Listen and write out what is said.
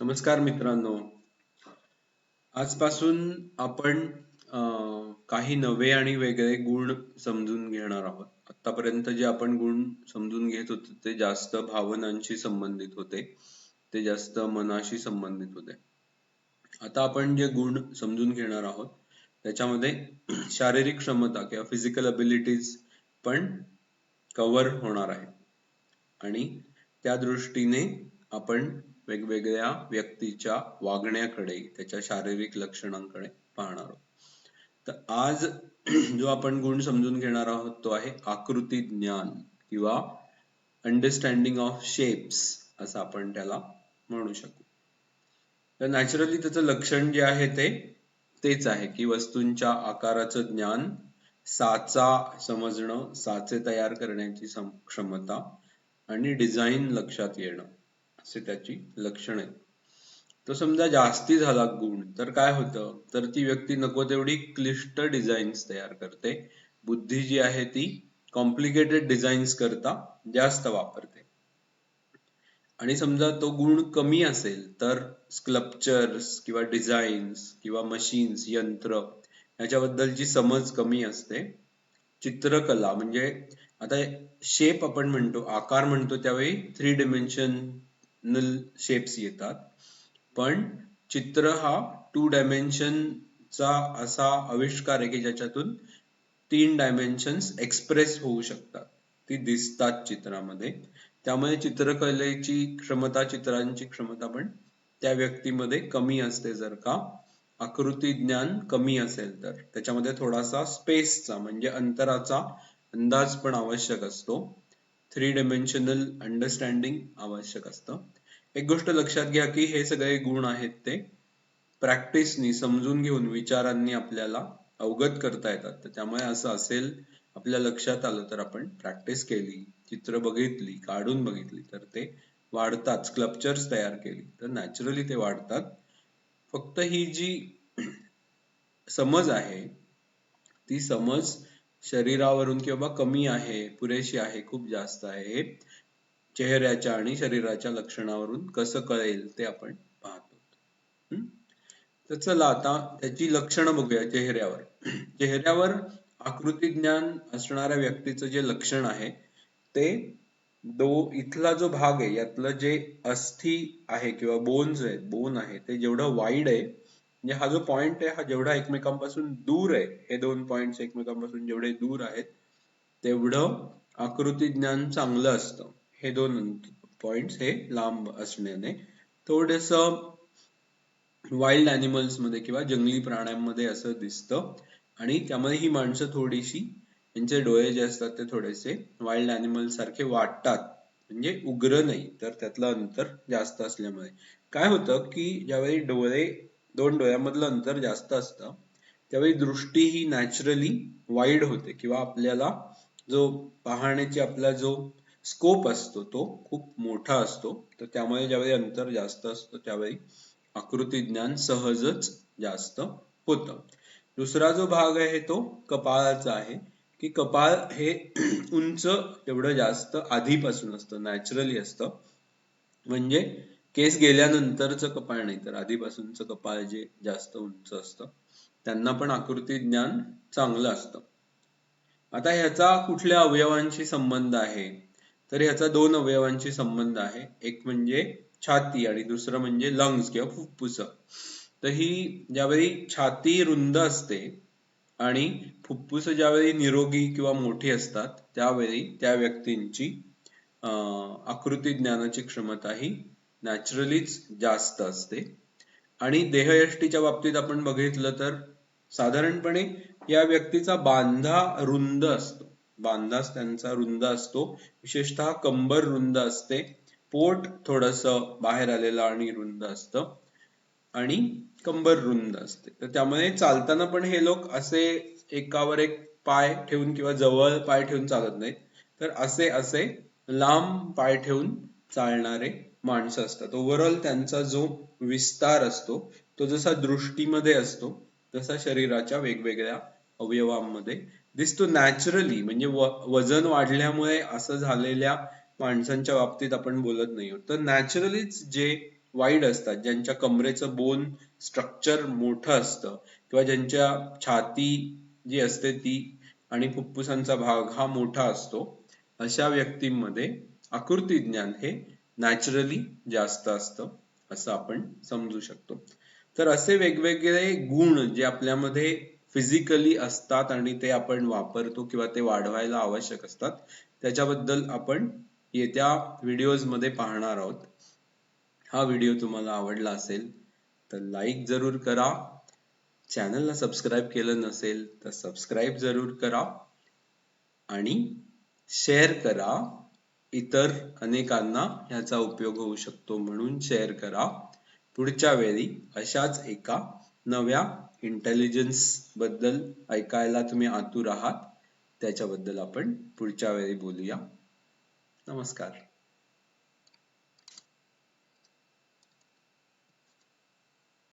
नमस्कार मित्रांनो. आजपासून आपण अं, काही नवे आणि वेगळे गुण समजून घेणार आहोत. आतापर्यंत जे आपण गुण समजून घेत होतो ते जास्त भावनांशी संबंधित होते. ते जास्त मनाशी संबंधित होते. आता आपण जे गुण समजून घेणार आहोत त्याच्यामध्ये शारीरिक क्षमता किंवा फिजिकल अबिलिटीज पण कव्हर होणार आहे. आणि त्या दृष्टीने आपण वेगवेगळ्या व्यक्तीच्या वागण्याकडे त्याच्या शारीरिक लक्षणांकडे पाहणार आहोत. तर आज जो आपण गुण समजून घेणार आहोत तो आहे आकृती ज्ञान किंवा अंडरस्टँडिंग ऑफ शेप्स असं आपण त्याला म्हणू शकू. तर नॅचरली त्याचं लक्षण जे आहे ते तेच आहे की वस्तूंच्या आकाराचं ज्ञान साचा समजणं साचे तयार करण्याची क्षमता आणि डिझाईन लक्षात येणं. असे त्याची लक्षण आहेत. तो समजा जास्ती झाला गुण तर काय होतं? तर ती व्यक्ती नको तेवढी क्लिष्ट डिझाईन्स तयार करते. बुद्धी जी आहे ती कॉम्प्लिकेटेड डिझाईन्स करता जास्त वापरते. आणि समजा तो गुण कमी असेल तर स्क्लप्चर्स किंवा डिझाईन्स किंवा मशीन्स यंत्र याच्याबद्दलची समज कमी असते. चित्रकला म्हणजे आता शेप आपण म्हणतो आकार म्हणतो त्यावेळी थ्री नल शेप्स येतात. पण चित्र हा टू डायमेन्शनचा असा आविष्कार आहे की ज्याच्यातून तीन डायमेन्शन्स एक्सप्रेस होऊ शकतात. ती दिसतात चित्रामध्ये. त्यामुळे चित्रकलेची क्षमता चित्रांची क्षमता पण त्या व्यक्तीमध्ये कमी असते जर का. आकृती ज्ञान कमी असेल तर. त्याच्यामध्ये थोडासा स्पेसचा म्हणजे अंतराचा अंदाज पण आवश्यक असतो. थ्री डायमेन्शनल अंडरस्टँडिंग आवश्यक असतं. एक गोष्ट लक्षात घ्या की हे सगळे गुण आहेत ते प्रॅक्टिसनी समजून घेऊन विचारांनी आपल्याला अवगत करता येतात. तर त्यामुळे असं असेल आपल्या लक्षात आलं तर आपण प्रॅक्टिस केली चित्र बघितली काढून बघितली तर ते वाढतात स्क्लप्चर्स तयार केली तर नॅचरली ते वाढतात. फक्त ही जी समज आहे ती समज शरीरावरून किंवा कमी आहे पुरेशी आहे खूप जास्त आहे चेहऱ्याच्या आणि शरीराच्या लक्षणावरून कसं कळेल ते आपण पाहतो. तर चला आता त्याची लक्षणं बघूया चेहऱ्यावर. चेहऱ्यावर आकृती ज्ञान असणाऱ्या व्यक्तीचं जे लक्षण आहे ते दो इथला जो भाग आहे यातलं जे अस्थि आहे किंवा बोन्स आहेत बोन आहे ते जेवढं वाईड आहे म्हणजे हा जो पॉइंट आहे हा जेवढा एकमेकांपासून दूर आहे हे दोन पॉइंट एकमेकांपासून जेवढे दूर आहेत तेवढं आकृती ज्ञान चांगलं असतं. हे दोन पॉइंट हे लांब असण्याने. थोडस वाईल्ड अॅनिमल्समध्ये किंवा जंगली प्राण्यांमध्ये असं दिसतं. आणि त्यामध्ये ही माणसं थोडीशी यांचे डोळे जे असतात ते थोडेसे वाईल्ड अॅनिमल सारखे वाटतात. म्हणजे उग्र नाही तर त्यातलं अंतर जास्त असल्यामुळे. काय होतं की ज्यावेळी डोळे दोन डोळ्यामधलं अंतर जास्त असतं त्यावेळी दृष्टी ही नॅचरली वाईड होते किंवा आपल्याला जो पाहण्याची आपला जो स्कोप असतो तो खूप मोठा असतो. तर त्यामुळे ज्यावेळी अंतर जास्त असतं त्यावेळी आकृती ज्ञान सहजच जास्त होतं. दुसरा जो भाग आहे तो कपाळाचा आहे. की कपाळ हे उंच एवढं जास्त आधीपासून असतं नॅचरली असतं. म्हणजे केस गेल्यानंतरचं कपाळ नाही तर आधीपासूनच कपाळ जे जास्त उंच असतं त्यांना पण आकृती ज्ञान चांगलं असतं. आता ह्याचा कुठल्या अवयवांशी संबंध आहे? तर ह्याचा दोन अवयवांशी संबंध आहे. एक म्हणजे छाती आणि दुसरं म्हणजे लंग्स किंवा फुफ्फुस तर ही ज्यावेळी छाती रुंद असते आणि फुफ्फुस ज्यावेळी निरोगी किंवा मोठी असतात त्यावेळी त्या व्यक्तींची आकृती ज्ञानाची क्षमता ही नॅचरलीच जास्त असते. आणि देहयष्टीच्या बाबतीत आपण बघितलं तर साधारणपणे या व्यक्तीचा बांधा रुंद असतो. बांधास त्यांचा रुंद असतो. विशेषतः कंबर रुंद असते. पोट थोडस बाहेर आलेलं आणि रुंद असतं. आणि कंबर रुंद असते. तर त्यामुळे चालताना पण हे लोक असे एकावर एक पाय ठेवून किंवा जवळ पाय ठेवून चालत नाहीत. तर असे असे लांब पाय ठेवून चालणारे माणसं असतात. ओव्हरऑल त्यांचा जो विस्तार असतो तो जसा दृष्टीमध्ये असतो तसा शरीराच्या वेगवेगळ्या अवयवांमध्ये दिसतो नॅचरली म्हणजे वजन वाढल्यामुळे असं झालेल्या माणसांच्या बाबतीत आपण बोलत नाही तर नॅचरलीच जे वाईड असतात ज्यांच्या कमरेचं बोन स्ट्रक्चर मोठं असतं किंवा ज्यांच्या छाती जी असते ती आणि फुफ्फुसांचा भाग हा मोठा असतो अशा व्यक्तींमध्ये आकृती ज्ञान हे नॅचरली जास्त असतं असं आपण समजू शकतो. तर असे वेगवेगळे गुण जे आपल्यामध्ये फिजिकली असतात आणि ते आपण वापरतो किंवा ते वाढवायला आवश्यक असतात त्याच्याबद्दल आपण येत्या व्हिडिओजमध्ये पाहणार आहोत. हा व्हिडिओ तुम्हाला आवडला असेल तर लाईक जरूर करा. चॅनलला सबस्क्राईब केलं नसेल तर सबस्क्राईब जरूर करा. आणि शेअर करा. इतर अनेकांना ह्याचा उपयोग होऊ शकतो म्हणून शेअर करा. पुढच्या वेळी अशाच एका नव्या इंटेलिजन्सबद्दल ऐकायला तुम्ही आतुर आहात. त्याच्याबद्दल आपण पुढच्या वेळी बोलूया. नमस्कार.